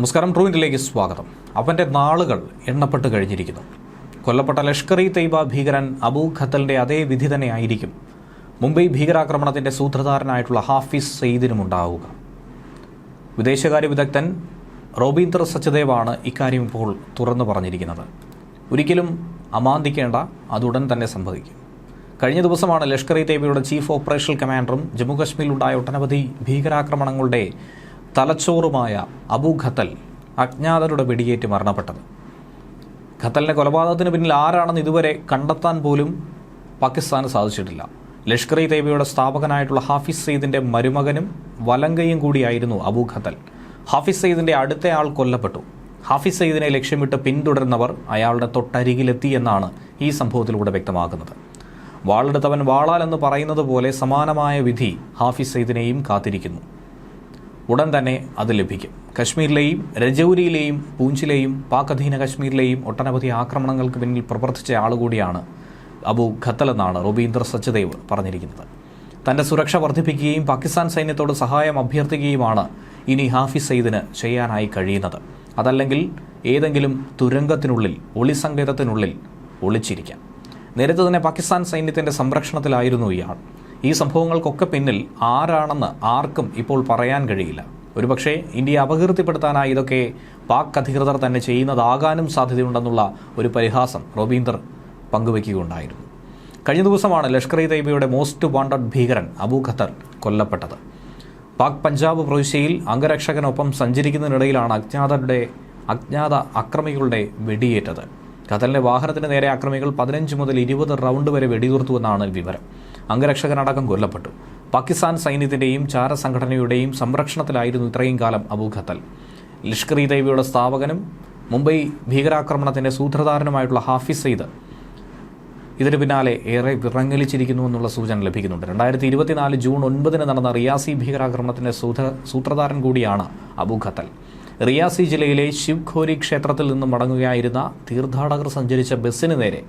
നമസ്കാരം ട്രൂവിന്റിലേക്ക് സ്വാഗതം. അവന്റെ നാളുകൾ എണ്ണപ്പെട്ട് കഴിഞ്ഞിരിക്കുന്നു. കൊല്ലപ്പെട്ട ലഷ്കർ ഇ തൈബ ഭീകരൻ അബൂ ഖത്തലിന്റെ അതേ വിധി തന്നെ ആയിരിക്കും മുംബൈ ഭീകരാക്രമണത്തിന്റെ സൂത്രധാരനായിട്ടുള്ള ഹാഫിസ് സെയ്ദിനും ഉണ്ടാവുക. വിദേശകാര്യ വിദഗ്ധൻ റോബീന്ദർ സച്ചദേവാണ് ഇക്കാര്യം ഇപ്പോൾ തുറന്നു പറഞ്ഞിരിക്കുന്നത്. ഒരിക്കലും അമാന്തിക്കേണ്ട അതുടൻ തന്നെ സംഭവിക്കും. കഴിഞ്ഞ ദിവസമാണ് ലഷ്കർ ഇ തൈബയുടെ ചീഫ് ഓപ്പറേഷണൽ കമാൻഡറും ജമ്മു ജമ്മുകശ്മീരിലുണ്ടായ ഒട്ടനവധി ഭീകരാക്രമണങ്ങളുടെ തലച്ചോറുമായ അബു ഖത്തൽ അജ്ഞാതരുടെ വെടിയേറ്റ് മരണപ്പെട്ടത്. ഖത്തലിന്റെ കൊലപാതകത്തിന് പിന്നിൽ ആരാണെന്ന് ഇതുവരെ കണ്ടെത്താൻ പോലും പാകിസ്ഥാന് സാധിച്ചിട്ടില്ല. ലഷ്കർ ഇ തൈബയുടെ സ്ഥാപകനായിട്ടുള്ള ഹാഫിസ് സയ്യിദിന്റെ മരുമകനും വലങ്കയും കൂടിയായിരുന്നു അബു ഖത്തൽ. ഹാഫിസ് സെയ്ദിന്റെ അടുത്തയാൾ കൊല്ലപ്പെട്ടു. ഹാഫിസ് സയ്യിദിനെ ലക്ഷ്യമിട്ട് പിന്തുടരുന്നവർ അയാളുടെ തൊട്ടരികിലെത്തി എന്നാണ് ഈ സംഭവത്തിലൂടെ വ്യക്തമാക്കുന്നത് വാളെടുത്തവൻ വാളാൽ എന്ന് പറയുന്നത് പോലെ സമാനമായ വിധി ഹാഫിസ് സയ്യിദിനെയും കാത്തിരിക്കുന്നു. ഉടൻ തന്നെ അത് ലഭിക്കും. കശ്മീരിലെയും രജൌരിയിലെയും പൂഞ്ചിലെയും പാക് അധീന കശ്മീരിലെയും ഒട്ടനവധി ആക്രമണങ്ങൾക്ക് പിന്നിൽ പ്രവർത്തിച്ച ആളുകൂടിയാണ് അബു ഖത്തൽ എന്നാണ് റൊബീന്ദർ സച്ചദേവ് പറഞ്ഞിരിക്കുന്നത്. തന്റെ സുരക്ഷ വർദ്ധിപ്പിക്കുകയും പാകിസ്ഥാൻ സൈന്യത്തോട് സഹായം അഭ്യർത്ഥിക്കുകയുമാണ് ഇനി ഹാഫിസ് സയ്യിദിന് ചെയ്യാനായി കഴിയുന്നത്. അതല്ലെങ്കിൽ ഏതെങ്കിലും തുരങ്കത്തിനുള്ളിൽ ഒളിസങ്കേതത്തിനുള്ളിൽ ഒളിച്ചിരിക്കാം. നേരത്തെ തന്നെ പാകിസ്ഥാൻ സൈന്യത്തിന്റെ സംരക്ഷണത്തിലായിരുന്നു ഇയാൾ. ഈ സംഭവങ്ങൾക്കൊക്കെ പിന്നിൽ ആരാണെന്ന് ആർക്കും ഇപ്പോൾ പറയാൻ കഴിയില്ല. ഒരുപക്ഷെ ഇന്ത്യ അപകീർത്തിപ്പെടുത്താനായി ഇതൊക്കെ പാക് അധികൃതർ തന്നെ ചെയ്യുന്നതാകാനും സാധ്യതയുണ്ടെന്നുള്ള ഒരു പരിഹാസം റോബീന്ദർ പങ്കുവയ്ക്കുകയുണ്ടായിരുന്നു. കഴിഞ്ഞ ദിവസമാണ് ലഷ്കർ ഇ തൈബയുടെ മോസ്റ്റ് വാണ്ടഡ് ഭീകരൻ അബൂ ഖത്തർ കൊല്ലപ്പെട്ടത്. പാക് പഞ്ചാബ് പ്രവിശ്യയിൽ അംഗരക്ഷകനൊപ്പം സഞ്ചരിക്കുന്നതിനിടയിലാണ് അജ്ഞാതരുടെ അജ്ഞാത അക്രമികളുടെ വെടിയേറ്റത്. ഖത്തലിന്റെ വാഹനത്തിന് നേരെ അക്രമികൾ പതിനഞ്ച് മുതൽ ഇരുപത് റൗണ്ട് വരെ വെടിയുതിർത്തുവെന്നാണ് വിവരം. അംഗരക്ഷകനടക്കം കൊല്ലപ്പെട്ടു. പാകിസ്ഥാൻ സൈന്യത്തിന്റെയും ചാരസംഘടനയുടെയും സംരക്ഷണത്തിലായിരുന്നു ഇത്രയും കാലം അബു ഖത്തൽ. ലഷ്കർ ഇ തൈബയുടെ സ്ഥാപകനും മുംബൈ ഭീകരാക്രമണത്തിന്റെ സൂത്രധാരനുമായിട്ടുള്ള ഹാഫിസ് സെയ്ദ് ഇതിന് പിന്നാലെ ഏറെ വിറങ്ങലിച്ചിരിക്കുന്നു എന്നുള്ള സൂചന ലഭിക്കുന്നുണ്ട്. രണ്ടായിരത്തി ഇരുപത്തിനാല് ജൂൺ ഒൻപതിന് നടന്ന റിയാസി ഭീകരാക്രമണത്തിന്റെ സൂത്ര സൂത്രധാരൻ കൂടിയാണ് അബു ഖത്തൽ. റിയാസി ജില്ലയിലെ ശിവ്ഖോരി ക്ഷേത്രത്തിൽ നിന്ന് മടങ്ങുകയായിരുന്ന തീർത്ഥാടകർ സഞ്ചരിച്ച ബസ്സിന് നേരെ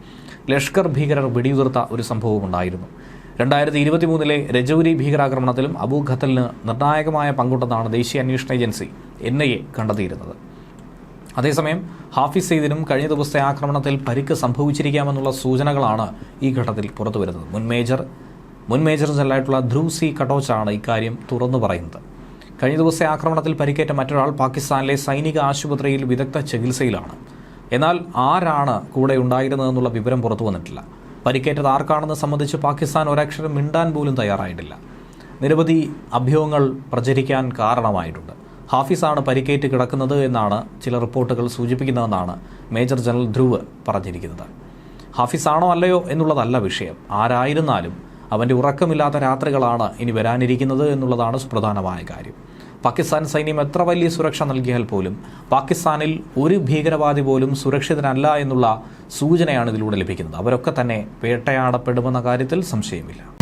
ലഷ്കർ ഭീകരർ വെടിയുതിർത്ത ഒരു സംഭവമുണ്ടായിരുന്നു രണ്ടായിരത്തി ഇരുപത്തി മൂന്നിലെ രജൌരി ഭീകരാക്രമണത്തിലും അബു ഖത്തലിന് നിർണായകമായ പങ്കുണ്ടെന്നാണ് ദേശീയ അന്വേഷണ ഏജൻസി എൻ ഐ എ കണ്ടെത്തിയിരുന്നത്. അതേസമയം ഹാഫിസ് സെയ്ദിനും കഴിഞ്ഞ ദിവസത്തെ ആക്രമണത്തിൽ പരിക്ക് സംഭവിച്ചിരിക്കാമെന്നുള്ള സൂചനകളാണ് ഈ ഘട്ടത്തിൽ പുറത്തുവരുന്നത്. മുൻ മേജർ മുൻ മേജർ ജനറലായിട്ടുള്ള ധ്രുവ് സി കട്ടോച്ചാണ് ഇക്കാര്യം തുറന്നു പറയുന്നത്. കഴിഞ്ഞ ദിവസത്തെ ആക്രമണത്തിൽ പരിക്കേറ്റ മറ്റൊരാൾ പാകിസ്ഥാനിലെ സൈനിക ആശുപത്രിയിൽ വിദഗ്ധ ചികിത്സയിലാണ്. എന്നാൽ ആരാണ് കൂടെ ഉണ്ടായിരുന്നതെന്നുള്ള വിവരം പുറത്തു വന്നിട്ടില്ല. പരിക്കേറ്റത് ആർക്കാണെന്ന് സംബന്ധിച്ച് പാകിസ്ഥാൻ ഒരക്ഷരം മിണ്ടാൻ പോലും തയ്യാറായിട്ടില്ല. നിരവധി അഭ്യൂഹങ്ങൾ പ്രചരിക്കാൻ കാരണമായിട്ടുണ്ട്. ഹാഫിസാണ് പരിക്കേറ്റ് കിടക്കുന്നത് എന്നാണ് ചില റിപ്പോർട്ടുകൾ സൂചിപ്പിക്കുന്നതെന്നാണ് മേജർ ജനറൽ ധ്രുവ് പറഞ്ഞിരിക്കുന്നത്. ഹാഫിസാണോ അല്ലയോ എന്നുള്ളതല്ല വിഷയം. ആരായിരുന്നാലും അവന്റെ ഉറക്കമില്ലാത്ത രാത്രികളാണ് ഇനി വരാനിരിക്കുന്നത് എന്നുള്ളതാണ് സുപ്രധാനമായ കാര്യം. പാകിസ്ഥാൻ സൈന്യം എത്ര വലിയ സുരക്ഷ നൽകിയാൽ പോലും പാകിസ്ഥാനിൽ ഒരു ഭീകരവാദി പോലും സുരക്ഷിതനല്ല എന്നുള്ള സൂചനയാണ് ഇതിലൂടെ ലഭിക്കുന്നത്. അവരൊക്കെ തന്നെ വേട്ടയാടപ്പെടുമെന്ന കാര്യത്തിൽ സംശയമില്ല.